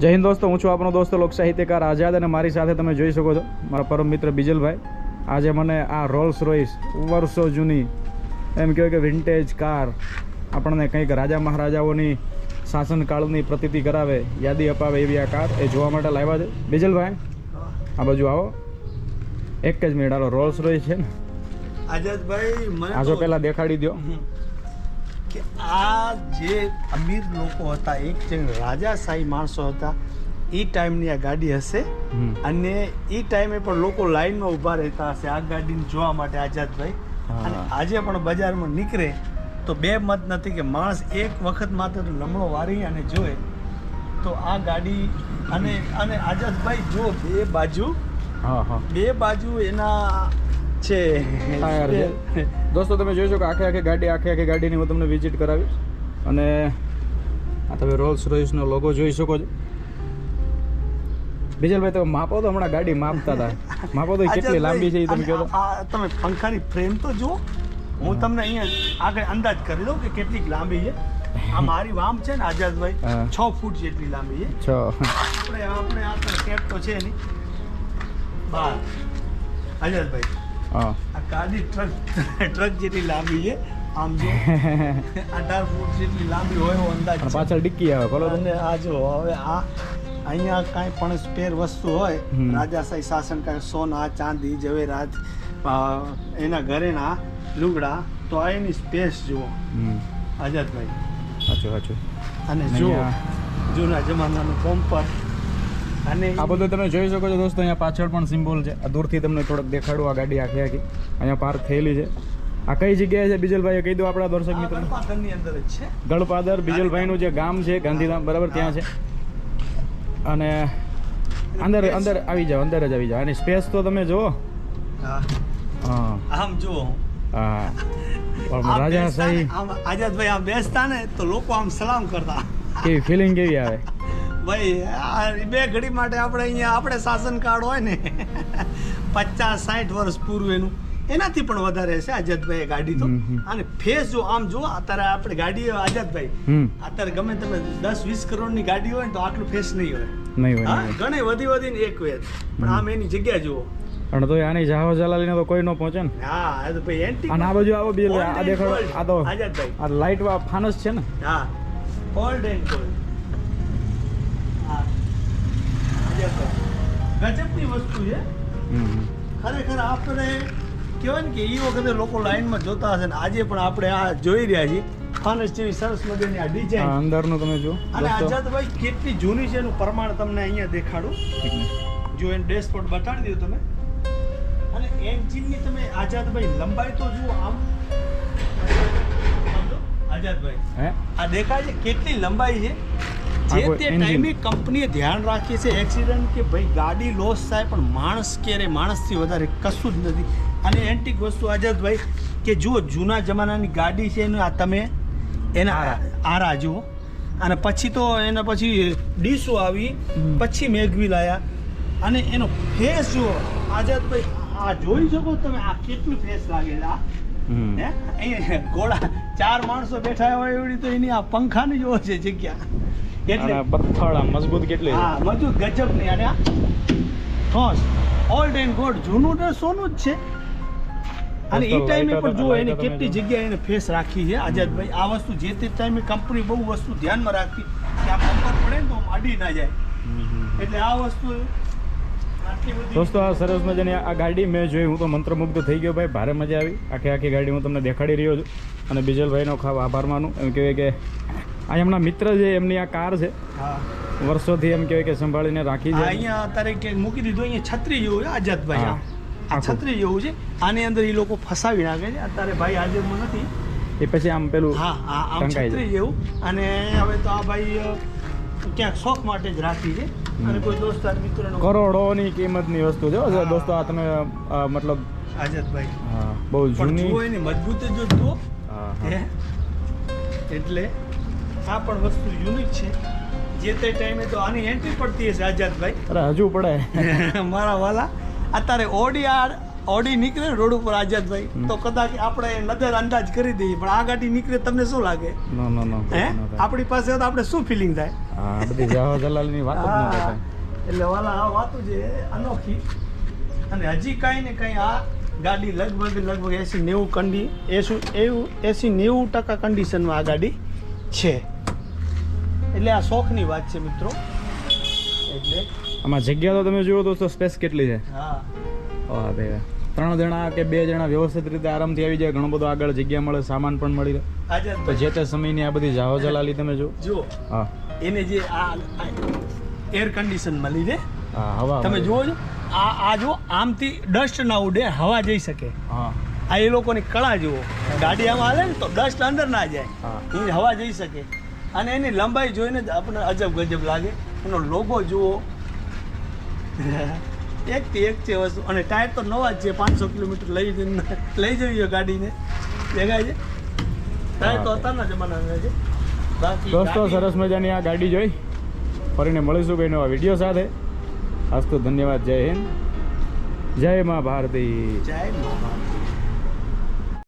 જય હિન્દ દોસ્તો હું છું આપણો દોસ્તો લોક સાહિત્યકાર આઝાદ અને મારી સાથે તમે જોઈ શકો છો મારા પરમ મિત્ર બીજલભાઈ. આજે મને આ રોલ્સ રોઈસ વર્ષો જૂની એમ કહેવાય કે વિન્ટેજ કાર આપણને કંઈક રાજા મહારાજાઓની શાસનકાળની પ્રતિતિ કરાવે યાદી અપાવે એવી આ કાર એ જોવા માટે લાવ્યા છે. બીજલભાઈ આ બાજુ આવો. એક જ મિનિટ હાલો રોલ્સ રોઈસ છે ને? આઝાદભાઈ મને આ જો તો- પહેલાં દેખાડી દો કે આ જે અમીર લોકો હતા એક જે રાજાશાહી માણસો હતા એ ટાઈમની આ ગાડી હશે. અને એ ટાઈમે પણ લોકો લાઈનમાં ઊભા રહેતા હશે આ ગાડીને જોવા માટે આઝાદભાઈ. અને આજે પણ બજારમાં નીકળે તો બે મત નથી કે માણસ એક વખત માત્ર લમણો વારી અને જોવે. તો આ ગાડી અને અને આઝાદભાઈ જો બે બાજુ હા હા. બે બાજુ એના છે. ટાયર છે દોસ્તો તમે જોઈ શકો આખે આખી ગાડી આખે આખી ગાડીની હું તમને વિઝિટ કરાવીશ. અને આ તમે રોલ્સ રોઈસનો લોગો જોઈ શકો છો. બીજલભાઈ તમે માપો તો હમણાં ગાડી માપતા હતા. માપો તો કેટલી લાંબી છે એ તમે કહો તમે પંખાની ફ્રેમ તો જુઓ. હું તમને અહીંયા આગળ અંદાજ કરી દઉં કે કેટલી લાંબી છે. આ મારી વામ છે ને આઝાદભાઈ છ ફૂટ જેટલી લાંબી છે. છ. આપણે આપણે આ તો કેપ તો છે નહીં. બાર. આઝાદભાઈ આ ગાડી ટ્રક ટ્રક જેટલી લાંબી છે આમ જો. અઢાર ફૂટ જેટલી લાંબી હોય એવો અંદાજ પાછળ ડિક્કી આવે બોલો અને આ જો હવે આ અહીંયા કાંઈ પણ સ્પેર વસ્તુ હોય. રાજાશાહી શાસન કાંઈ સોના ચાંદી જવેરાત એના ઘરેના લુગડા તો આ એની સ્પેસ જુઓ. આઝાદભાઈ. સાચું સાચું. અને જુઓ જૂના જમાનાનું કોમ્પર અને આ બધું તમે જોઈ શકો છો દોસ્તો અહીંયા પાછળ પણ સિમ્બોલ છે. આ દૂરથી તમને થોડોક દેખાડું આ ગાડી આખી આખી. અહીંયા પાર્ક થયેલી છે. આ કઈ જગ્યાએ છે બીજલભાઈ કહી દો આપણા દર્શક મિત્રો ગળપાદર બીજલભાઈનું જે ગામ છે ગાંધીધામ બરાબર ત્યાં છે. અને અંદર અંદર આવી જાઓ અંદર જ આવી જાઓ. અને સ્પેસ તો તમે જુઓ. આમ જુઓ હા. રાજા સાહેબ. આઝાદભાઈ આમ બેસતા ને તો લોકો આમ સલામ કરતા. કેવી ફિલિંગ કેવી આવે? ભાઈ બે ઘડી માટે આપણે અહીંયા આપણે શાસન કાર્ડ હોય ને પચાસ સાઠ વર્ષ પૂર્વ એનું. એનાથી પણ વધારે છે આઝાદભાઈ ગાડી તો. અને ફેસ જો આમ જો અત્યારે આપણે ગાડી આઝાદભાઈ. અત્યારે ગમે તમે દસ વીસ કરોડની ગાડી હોય ને તો આટલું ફેસ નહીં હોય. ઘણી વધી વધીને એક વેત પણ આમ એની જગ્યા જુઓ. પણ તો આની જાહો જલાલીને તો કોઈ ન પહોંચે ને. હા એ તો ભાઈ એન્ટી અને આ બાજુ આવો બીજલભાઈ આ દેખાડો. આ તો આઝાદભાઈ. આ લાઇટ ફાનસ છે ને. હા ઓલ્ડ એન્ડ ગોલ્ડ હા આઝાદભાઈ ગજબની વસ્તુ છે. ખરેખર આપણે કહેવાય ને કે એ વખતે લોકો લાઈનમાં જોતા હશે ને આજે પણ આપણે આ જોઈ રહ્યા છીએ. ફાનસ જેવી સરસ મજાની આ આ ડિઝાઇન અંદરનું તમે અને આઝાદભાઈ કેટલી જૂની છે એનું પ્રમાણ તમને અહીંયા દેખાડું. જો એને ડેશબોર્ડ બતાડી દો તમે. અને એન્જિનની તમે આઝાદભાઈ લંબાઈ તો જુઓ આમ. આઝાદભાઈ હે? આ દેખાય છે કેટલી લંબાઈ છે? જે તે. ટાઈમે કંપનીએ ધ્યાન રાખી છે એક્સિડન્ટ કે ભાઈ ગાડી લોસ થાય પણ માણસ ક્યારે? માણસથી વધારે કશું જ નથી. અને એન્ટિક વસ્તુ આઝાદભાઈ કે જુઓ જૂના જમાનાની ગાડી છે એનું આ તમે એના આરા. જુઓ. અને પછી તો એના પછી ડીસો આવી પછી મેઘવી લાયા. અને એનો ફેસ જુઓ. આઝાદભાઈ આ જોઈ શકો તમે આ કેટલું ફેસ લાગે છે આ હે ચાર માણસો બેઠા હોય એવડી તો એની આ પંખાની જોવો છે જગ્યા. અને આમ મજબૂત કેટલી હા મજબૂત ગજબની અને ઠોસ ઓલ્ડ એન્ડ ગોલ્ડ જૂનું ને સોનું જ છે. અને એ ટાઈમે પણ જુઓ એને કેટલી. જગ્યાએ એને ફેસ રાખી છે. આઝાદભાઈ આ વસ્તુ જે તે ટાઈમે કંપની બહુ વસ્તુ ધ્યાનમાં રાખતી કે આ બમ્પર પડે ને તો અડી ના જાય. એટલે આ વસ્તુ દોસ્તો આ સરસ મજાની આ ગાડી મેં જોઈ હું તો મંત્રમુગ્ધ થઈ ગયો ભાઈ. ભારે મજા આવી. આખી આખી ગાડી હું તમને દેખાડી રહ્યો છું. અને બીજલભાઈનો ખાવ આભાર માનું. એમ કહેવાય કે આ એમના મિત્ર છે એમની આ કાર છે હા. વર્ષોથી એમ કહેવાય કે સંભાળીને રાખી છે. અહીંયા અત્યારે કે મૂકી દીધું અહીંયા છત્રી જેવું છે આઝાદભાઈ. આ. છત્રી જેવું છે આની અંદર એ લોકો ફસાવી નાખે છે અત્યારે ભાઈ આજે નથી. એ પછી આમ પેલું હા હા આમ છત્રી જેવું. અને હવે તો આ ભાઈ ક્યાંક શોખ માટે જ રાખી છે. અને કોઈ દોસ્તાર મિત્રનો કરોડોની કિંમતની વસ્તુ છે દોસ્તો આ તમે મતલબ આઝાદભાઈ હા, બહુ જૂની. જુઓ એની મજબૂત જો જુઓ હા. એટલે આ પણ વસ્તુ યુનિક છે. જે તે ટાઈમે તો આની એન્ટ્રી પડતી હશે આઝાદભાઈ. અરે હજુ પડે. મારા વાલા. અત્યારે ઓડી આર ઓડી નીકળે ને રોડ ઉપર આઝાદભાઈ. તો કદાચ આપણે નજર અંદાજ કરી દઈએ પણ આ ગાડી નીકળે તમને શું લાગે? નો નો નો હે? આપણી પાસે તો આપણે શું ફિલિંગ થાય? બધી જાહો જલાલની વાત જ થાય. એટલે વાલા આ વાતો છે અનોખી. અને હજી કાંઈ ને કાંઈ આ ગાડી લગભગ લગભગ એસી નેવું કંડી એસું એવું એસી નેવું ટકા કન્ડિશનમાં આ ગાડી છે. એટલે આ શોખની વાત છે મિત્રો. એટલે આમાં જગ્યા તો તમે જુઓ દોસ્તો સ્પેસ કેટલી છે. હા. વાહ ભાઈ ત્રણ જણા કે બે જણા વ્યવસ્થિત રીતે આરામથી આવી જાય ઘણો બધો આગળ જગ્યા મળે સામાન પણ મળી રહે. તો જે તે સમયની આ બધી જાહો જલાલી તમે જો જુઓ. હા. એને જે આ એર કન્ડિશન મળી છે હા હવા તમે જુઓ છો આ આ જો આમથી ડસ્ટ ના ઉડે હવા જઈ શકે. હા. આ એ લોકોની કળા જુઓ. ગાડી આમાં હાલે ને તો ડસ્ટ અંદર ના જાય. એ હવા જઈ શકે. અને એની લંબાઈ જોઈને જ આપણને અજબ ગજબ લાગે. એનો લોગો જુઓ. એક થી એક છે વસ્તુ. અને ટાયર તો નવા જ છે પાંચસો કિલોમીટર લઈ જઈને લઈ જવી ગાડીને. દેખાય છે? ટાયર તો અત્યારના જમાનાના છે. દોસ્તો સરસ મજાની આ ગાડી જોઈ. ફરીને મળીશું કોઈ નવા વીડિયો સાથે. આજ તો ધન્યવાદ. જય હિન્દ. જય મા ભારતી જય મા ભારતી.